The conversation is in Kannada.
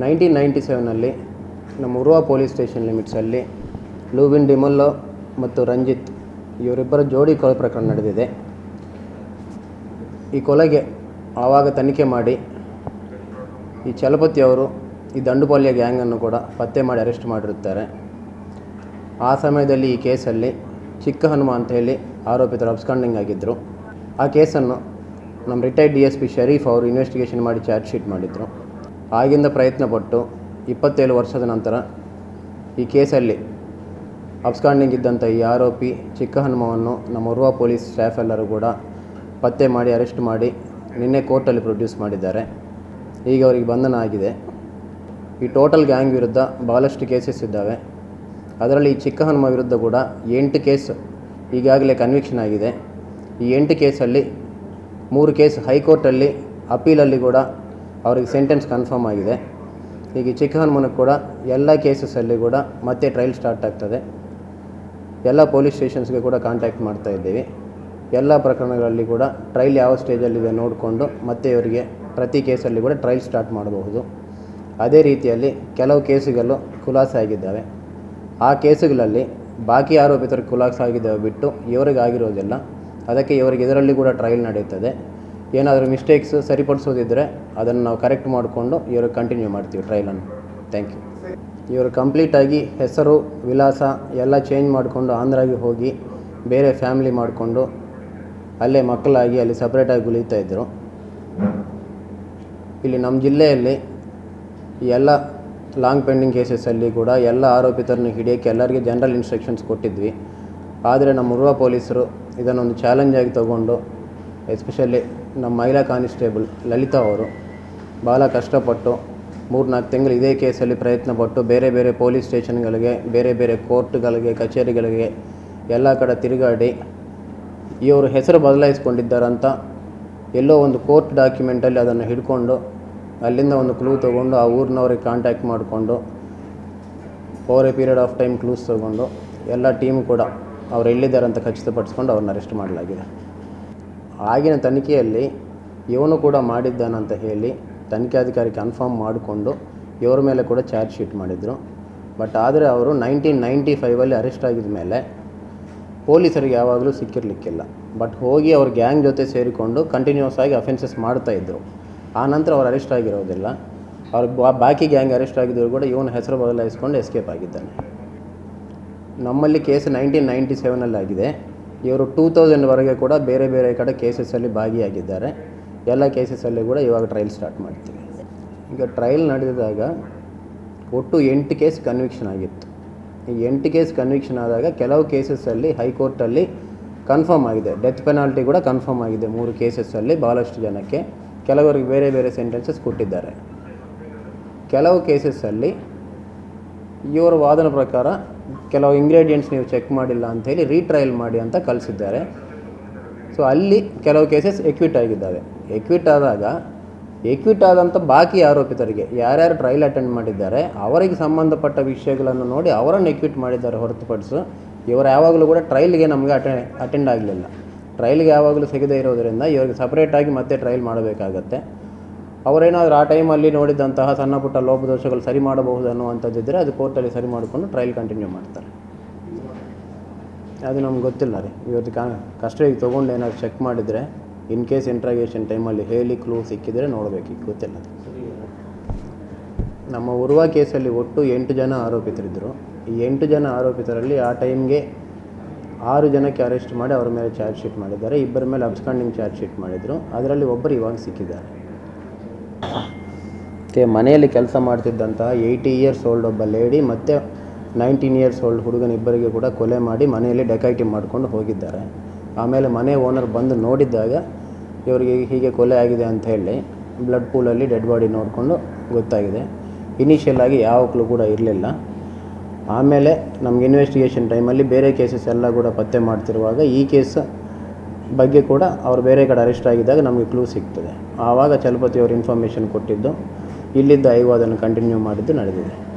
ನೈನ್ಟೀನ್ ನೈಂಟಿ ಸೆವೆನಲ್ಲಿ ನಮ್ಮ ಉರ್ವಾ ಪೊಲೀಸ್ ಸ್ಟೇಷನ್ ಲಿಮಿಟ್ಸಲ್ಲಿ ಲೂಬಿನ್ ಡಿಮೊಲ್ಲೋ ಮತ್ತು ರಂಜಿತ್ ಇವರಿಬ್ಬರ ಜೋಡಿ ಕೊಲೆ ಪ್ರಕರಣ ನಡೆದಿದೆ. ಈ ಕೊಲೆಗೆ ಆವಾಗ ತನಿಖೆ ಮಾಡಿ ಈ ಚಲಪತಿ ಅವರು ಈ ದಂಡುಪಾಲ್ಯ ಗ್ಯಾಂಗನ್ನು ಕೂಡ ಪತ್ತೆ ಮಾಡಿ ಅರೆಸ್ಟ್ ಮಾಡಿರುತ್ತಾರೆ. ಆ ಸಮಯದಲ್ಲಿ ಈ ಕೇಸಲ್ಲಿ ಚಿಕ್ಕ ಹನುಮ ಅಂತ ಹೇಳಿ ಆರೋಪಿತರು ಅಬ್ಸ್ಕಾಂಡಿಂಗ್ ಆಗಿದ್ದರು ಆ ಕೇಸನ್ನು ನಮ್ಮ retired D S P Sharif ಅವರು ಇನ್ವೆಸ್ಟಿಗೇಷನ್ ಮಾಡಿ ಚಾರ್ಜ್ ಶೀಟ್ ಮಾಡಿದರು. ಆಗಿಂದ ಪ್ರಯತ್ನ ಪಟ್ಟು ಇಪ್ಪತ್ತೇಳು ವರ್ಷದ ನಂತರ ಈ ಕೇಸಲ್ಲಿ ಅಪ್ಸ್ಕಾಂಡಿಂಗ್ ಇದ್ದಂಥ ಈ ಆರೋಪಿ ಚಿಕ್ಕ ಹನುಮವನ್ನು ನಮ್ಮ ಉರ್ವ ಪೊಲೀಸ್ ಸ್ಟಾಫ್ ಎಲ್ಲರೂ ಕೂಡ ಪತ್ತೆ ಮಾಡಿ, ಅರೆಸ್ಟ್ ಮಾಡಿ ನಿನ್ನೆ ಕೋರ್ಟಲ್ಲಿ ಪ್ರೊಡ್ಯೂಸ್ ಮಾಡಿದ್ದಾರೆ. ಈಗ ಅವರಿಗೆ ಬಂಧನ ಆಗಿದೆ. ಈ ಟೋಟಲ್ ಗ್ಯಾಂಗ್ ವಿರುದ್ಧ ಭಾಳಷ್ಟು ಕೇಸಸ್ ಇದ್ದಾವೆ. ಅದರಲ್ಲಿ ಈ ಚಿಕ್ಕ ಹನುಮ ವಿರುದ್ಧ ಕೂಡ ಎಂಟು ಕೇಸ್ ಈಗಾಗಲೇ ಕನ್ವಿಕ್ಷನ್ ಆಗಿದೆ. ಈ ಎಂಟು ಕೇಸಲ್ಲಿ ಮೂರು ಕೇಸ್ ಹೈಕೋರ್ಟಲ್ಲಿ, ಅಪೀಲಲ್ಲಿ ಕೂಡ ಅವರಿಗೆ ಸೆಂಟೆನ್ಸ್ ಕನ್ಫರ್ಮ್ ಆಗಿದೆ. ಈಗ ಈ ಚಿಕ್ಕ ಹನುಮನಿಗೆ ಕೂಡ ಎಲ್ಲ ಕೇಸಸಲ್ಲಿ ಕೂಡ ಮತ್ತೆ ಟ್ರಯಲ್ ಸ್ಟಾರ್ಟ್ ಆಗ್ತದೆ. ಎಲ್ಲ ಪೊಲೀಸ್ ಸ್ಟೇಷನ್ಸ್ಗೆ ಕೂಡ ಕಾಂಟ್ಯಾಕ್ಟ್ ಮಾಡ್ತಾ ಇದ್ದೀವಿ. ಎಲ್ಲ ಪ್ರಕರಣಗಳಲ್ಲಿ ಕೂಡ ಟ್ರಯಲ್ ಯಾವ ಸ್ಟೇಜಲ್ಲಿದೆ ನೋಡಿಕೊಂಡು ಮತ್ತೆ ಇವರಿಗೆ ಪ್ರತಿ ಕೇಸಲ್ಲಿ ಕೂಡ ಟ್ರಯಲ್ ಸ್ಟಾರ್ಟ್ ಮಾಡಬಹುದು. ಅದೇ ರೀತಿಯಲ್ಲಿ ಕೆಲವು ಕೇಸುಗಳು ಖುಲಾಸೆ ಆಗಿದ್ದಾವೆ. ಆ ಕೇಸುಗಳಲ್ಲಿ ಬಾಕಿ ಆರೋಪಿತರು ಖುಲಾಸೆ ಆಗಿದ್ದಾವೆ ಬಿಟ್ಟು ಇವರಿಗೆ ಆಗಿರೋದಿಲ್ಲ ಅದಕ್ಕೆ ಇವರಿಗೆ ಇದರಲ್ಲಿ ಕೂಡ ಟ್ರಯಲ್ ನಡೆಯುತ್ತದೆ. ಏನಾದರೂ ಮಿಸ್ಟೇಕ್ಸ್ ಸರಿಪಡಿಸೋದಿದ್ದರೆ ಅದನ್ನು ನಾವು ಕರೆಕ್ಟ್ ಮಾಡಿಕೊಂಡು ಇವರು ಕಂಟಿನ್ಯೂ ಮಾಡ್ತೀವಿ ಟ್ರೈಲನ್ನು ಥ್ಯಾಂಕ್ ಯು ಇವರು ಕಂಪ್ಲೀಟಾಗಿ ಹೆಸರು, ವಿಳಾಸ ಎಲ್ಲ ಚೇಂಜ್ ಮಾಡಿಕೊಂಡು ಆಂಧ್ರಾಗೆ ಹೋಗಿ ಬೇರೆ ಫ್ಯಾಮಿಲಿ ಮಾಡಿಕೊಂಡು ಅಲ್ಲೇ ಮಕ್ಕಳಾಗಿ ಅಲ್ಲಿ ಸಪ್ರೇಟಾಗಿ ಉಳಿತಾ ಇದ್ದರು. ಇಲ್ಲಿ ನಮ್ಮ ಜಿಲ್ಲೆಯಲ್ಲಿ ಎಲ್ಲ ಲಾಂಗ್ ಪೆಂಡಿಂಗ್ ಕೇಸಸಲ್ಲಿ ಕೂಡ ಎಲ್ಲ ಆರೋಪಿತರನ್ನು ಹಿಡಿಯೋಕ್ಕೆ ಎಲ್ಲರಿಗೆ ಜನರಲ್ ಇನ್ಸ್ಟ್ರಕ್ಷನ್ಸ್ ಕೊಟ್ಟಿದ್ವಿ. ಆದರೆ ನಮ್ಮ ಉರ್ವ ಪೊಲೀಸರು ಇದನ್ನೊಂದು ಚಾಲೆಂಜಾಗಿ ತಗೊಂಡು ಎಸ್ಪೆಷಲಿ ನಮ್ಮ ಮಹಿಳಾ ಕಾನಿಸ್ಟೇಬಲ್ ಲಲಿತಾ ಅವರು ಭಾಳ ಕಷ್ಟಪಟ್ಟು ಮೂರ್ನಾಲ್ಕು ತಿಂಗಳು ಇದೇ ಕೇಸಲ್ಲಿ ಪ್ರಯತ್ನ ಪಟ್ಟು ಬೇರೆ ಬೇರೆ ಪೊಲೀಸ್ ಸ್ಟೇಷನ್ಗಳಿಗೆ, ಬೇರೆ ಬೇರೆ ಕೋರ್ಟ್ಗಳಿಗೆ, ಕಚೇರಿಗಳಿಗೆ ಎಲ್ಲ ಕಡೆ ತಿರುಗಾಡಿ ಇವರು ಹೆಸರು ಬದಲಾಯಿಸ್ಕೊಂಡಿದ್ದಾರಂತ ಎಲ್ಲೋ ಒಂದು ಕೋರ್ಟ್ ಡಾಕ್ಯುಮೆಂಟಲ್ಲಿ ಅದನ್ನು ಹಿಡ್ಕೊಂಡು ಅಲ್ಲಿಂದ ಒಂದು ಕ್ಲೂ ತೊಗೊಂಡು ಆ ಊರಿನವ್ರಿಗೆ ಕಾಂಟ್ಯಾಕ್ಟ್ ಮಾಡಿಕೊಂಡು over a period of time clues ತೊಗೊಂಡು ಎಲ್ಲ ಟೀಮ್ ಕೂಡ ಅವ್ರು ಎಲ್ಲಿದ್ದಾರೆ ಅಂತ ಖಚಿತಪಡಿಸ್ಕೊಂಡು ಅವ್ರನ್ನ ಅರೆಸ್ಟ್ ಮಾಡಲಾಗಿದೆ. ಆಗಿನ ತನಿಖೆಯಲ್ಲಿ ಇವನು ಕೂಡ ಮಾಡಿದ್ದಾನಂತ ಹೇಳಿ ತನಿಖಾಧಿಕಾರಿ ಕನ್ಫರ್ಮ್ ಮಾಡಿಕೊಂಡು ಇವರ ಮೇಲೆ ಕೂಡ ಚಾರ್ಜ್ ಶೀಟ್ ಮಾಡಿದರು. ಬಟ್ ಆದರೆ ಅವರು ನೈನ್ಟೀನ್ ನೈಂಟಿ ಫೈವಲ್ಲಿ ಅರೆಸ್ಟ್ ಆಗಿದ ಮೇಲೆ ಪೊಲೀಸರಿಗೆ ಯಾವಾಗಲೂ ಸಿಕ್ಕಿರಲಿಕ್ಕಿಲ್ಲ. ಬಟ್ ಹೋಗಿ ಅವ್ರ ಗ್ಯಾಂಗ್ ಜೊತೆ ಸೇರಿಕೊಂಡು ಕಂಟಿನ್ಯೂಸ್ ಆಗಿ ಅಫೆನ್ಸಸ್ ಮಾಡ್ತಾಯಿದ್ರು ಆ ನಂತರ ಅವ್ರು ಅರೆಸ್ಟ್ ಆಗಿರೋದಿಲ್ಲ. ಅವ್ರ ಬಾಕಿ ಗ್ಯಾಂಗ್ ಅರೆಸ್ಟ್ ಆಗಿದ್ರು ಕೂಡ ಇವನ ಹೆಸರು ಬದಲಾಯಿಸ್ಕೊಂಡು ಎಸ್ಕೇಪ್ ಆಗಿದ್ದಾನೆ. ನಮ್ಮಲ್ಲಿ ಕೇಸ್ ನೈನ್ಟೀನ್ ನೈಂಟಿ ಸೆವೆನಲ್ಲಿ ಆಗಿದೆ. ಇವರು ಟೂ ತೌಸಂಡ್ವರೆಗೆ ಕೂಡ ಬೇರೆ ಬೇರೆ ಕಡೆ ಕೇಸಸಲ್ಲಿ ಭಾಗಿಯಾಗಿದ್ದಾರೆ. ಎಲ್ಲ ಕೇಸಸಲ್ಲಿ ಕೂಡ ಇವಾಗ ಟ್ರಯಲ್ ಸ್ಟಾರ್ಟ್ ಮಾಡ್ತೀವಿ. ಈಗ ಟ್ರಯಲ್ ನಡೆದಿದಾಗ ಒಟ್ಟು ಎಂಟು ಕೇಸ್ ಕನ್ವಿಕ್ಷನ್ ಆಗಿತ್ತು. ಈ ಎಂಟು ಕೇಸ್ ಕನ್ವಿಕ್ಷನ್ ಆದಾಗ ಕೆಲವು ಕೇಸಸ್ಸಲ್ಲಿ ಹೈಕೋರ್ಟಲ್ಲಿ ಕನ್ಫರ್ಮ್ ಆಗಿದೆ. ಡೆತ್ ಪೆನಾಲ್ಟಿ ಕೂಡ ಕನ್ಫರ್ಮ್ ಆಗಿದೆ ಮೂರು ಕೇಸಸ್ಸಲ್ಲಿ ಭಾಳಷ್ಟು ಜನಕ್ಕೆ. ಕೆಲವರಿಗೆ ಬೇರೆ ಬೇರೆ ಸೆಂಟೆನ್ಸಸ್ ಕೊಟ್ಟಿದ್ದಾರೆ. ಕೆಲವು ಕೇಸಸ್ಸಲ್ಲಿ ಇವರ ವಾದನ ಪ್ರಕಾರ ಕೆಲವು ಇಂಗ್ರೀಡಿಯೆಂಟ್ಸ್ ನೀವು ಚೆಕ್ ಮಾಡಿಲ್ಲ ಅಂಥೇಳಿ ರೀಟ್ರಯಲ್ ಮಾಡಿ ಅಂತ ಕಲಿಸಿದ್ದಾರೆ ಸೊ ಅಲ್ಲಿ ಕೆಲವು ಕೇಸಸ್ ಎಕ್ವಿಟ್ ಆಗಿದ್ದಾವೆ. ಎಕ್ವಿಟ್ ಆದಾಗ ಎಕ್ವಿಟ್ ಆದಂಥ ಬಾಕಿ ಆರೋಪಿತರಿಗೆ ಯಾರ್ಯಾರು ಟ್ರಯಲ್ ಅಟೆಂಡ್ ಮಾಡಿದ್ದಾರೆ, ಅವರಿಗೆ ಸಂಬಂಧಪಟ್ಟ ವಿಷಯಗಳನ್ನು ನೋಡಿ ಅವರನ್ನು ಎಕ್ವಿಟ್ ಮಾಡಿದ್ದಾರೆ ಹೊರತುಪಡಿಸು ಇವರು ಯಾವಾಗಲೂ ಕೂಡ ಟ್ರಯಲ್ಗೆ ನಮಗೆ ಅಟೆ ಅಟೆಂಡ್ ಆಗಲಿಲ್ಲ. ಟ್ರಯಲ್ಗೆ ಯಾವಾಗಲೂ ಸಿಗದೇ ಇರೋದರಿಂದ ಇವರಿಗೆ ಸಪ್ರೇಟಾಗಿ ಮತ್ತೆ ಟ್ರಯಲ್ ಮಾಡಬೇಕಾಗತ್ತೆ. ಅವರೇನಾದರೂ ಆ ಟೈಮಲ್ಲಿ ನೋಡಿದಂತಹ ಸಣ್ಣ ಪುಟ್ಟ ಲೋಪದೋಷಗಳು ಸರಿ ಮಾಡಬಹುದು ಅನ್ನುವಂಥದ್ದಿದ್ದರೆ ಅದು ಕೋರ್ಟಲ್ಲಿ ಸರಿ ಮಾಡಿಕೊಂಡು ಟ್ರಯಲ್ ಕಂಟಿನ್ಯೂ ಮಾಡ್ತಾರೆ. ಅದು ನಮ್ಗೆ ಗೊತ್ತಿಲ್ಲ ರೀ. ಇವತ್ತು ಕಾ, ಕಸ್ಟಡಿಗೆ ತೊಗೊಂಡು ಏನಾದ್ರು ಚೆಕ್ ಮಾಡಿದರೆ ಇನ್ ಕೇಸ್ ಇಂಟ್ರಾಗೇಷನ್ ಟೈಮಲ್ಲಿ ಹೇಳಿ ಕ್ಲೂ ಸಿಕ್ಕಿದರೆ ನೋಡಬೇಕು ಗೊತ್ತಿಲ್ಲ ನಮ್ಮ ಉರ್ವ ಕೇಸಲ್ಲಿ ಒಟ್ಟು ಎಂಟು ಜನ ಆರೋಪಿತರಿದ್ದರು. ಈ ಎಂಟು ಜನ ಆರೋಪಿತರಲ್ಲಿ ಆ ಟೈಮ್ಗೆ ಆರು ಜನಕ್ಕೆ ಅರೆಸ್ಟ್ ಮಾಡಿ ಅವರ ಮೇಲೆ ಚಾರ್ಜ್ ಶೀಟ್ ಮಾಡಿದ್ದಾರೆ. ಇಬ್ಬರ ಮೇಲೆ ಅಬ್ಸ್ಕಾಂಡಿಂಗ್ ಚಾರ್ಜ್ ಶೀಟ್ ಮಾಡಿದರು. ಅದರಲ್ಲಿ ಒಬ್ಬರು ಇವಾಗ ಸಿಕ್ಕಿದ್ದಾರೆ. ಕೆ, ಮನೆಯಲ್ಲಿ ಕೆಲಸ ಮಾಡ್ತಿದ್ದಂತಹ ಏಯ್ಟಿ ಇಯರ್ಸ್ ಓಲ್ಡ್ ಒಬ್ಬ ಲೇಡಿ ಮತ್ತು ನೈನ್ಟೀನ್ ಇಯರ್ಸ್ ಓಲ್ಡ್ ಹುಡುಗನ ಇಬ್ಬರಿಗೆ ಕೂಡ ಕೊಲೆ ಮಾಡಿ ಮನೆಯಲ್ಲಿ ಡೆಕೈಟಿ ಮಾಡ್ಕೊಂಡು ಹೋಗಿದ್ದಾರೆ. ಆಮೇಲೆ ಮನೆ ಓನರ್ ಬಂದು ನೋಡಿದ್ದಾಗ ಇವರಿಗೆ ಹೀಗೆ ಕೊಲೆ ಆಗಿದೆ ಅಂತ ಹೇಳಿ ಬ್ಲಡ್ ಪೂಲಲ್ಲಿ ಡೆಡ್ ಬಾಡಿ ನೋಡಿಕೊಂಡು ಗೊತ್ತಾಗಿದೆ. ಇನಿಷಿಯಲ್ ಆಗಿ ಯಾವ ಕ್ಲೂ ಕೂಡ ಇರಲಿಲ್ಲ. ಆಮೇಲೆ ನಮ್ಗೆ ಇನ್ವೆಸ್ಟಿಗೇಷನ್ ಟೈಮಲ್ಲಿ ಬೇರೆ ಕೇಸಸ್ ಎಲ್ಲ ಕೂಡ ಪತ್ತೆ ಮಾಡ್ತಿರುವಾಗ ಈ ಕೇಸ್ ಬಗ್ಗೆ ಕೂಡ ಅವರು ಬೇರೆ ಕಡೆ ಅರೆಸ್ಟ್ ಆಗಿದ್ದಾಗ ನಮಗೆ ಕ್ಲೂ ಸಿಗ್ತದೆ. ಆವಾಗ ಚಲಪತಿ ಅವರು ಇನ್ಫಾರ್ಮೇಷನ್ ಕೊಟ್ಟಿದ್ದು, ಇಲ್ಲಿದ್ದ ಐವಾದನ್ನು ಕಂಟಿನ್ಯೂ ಮಾಡಿದ್ದು ನಡೆದಿದೆ.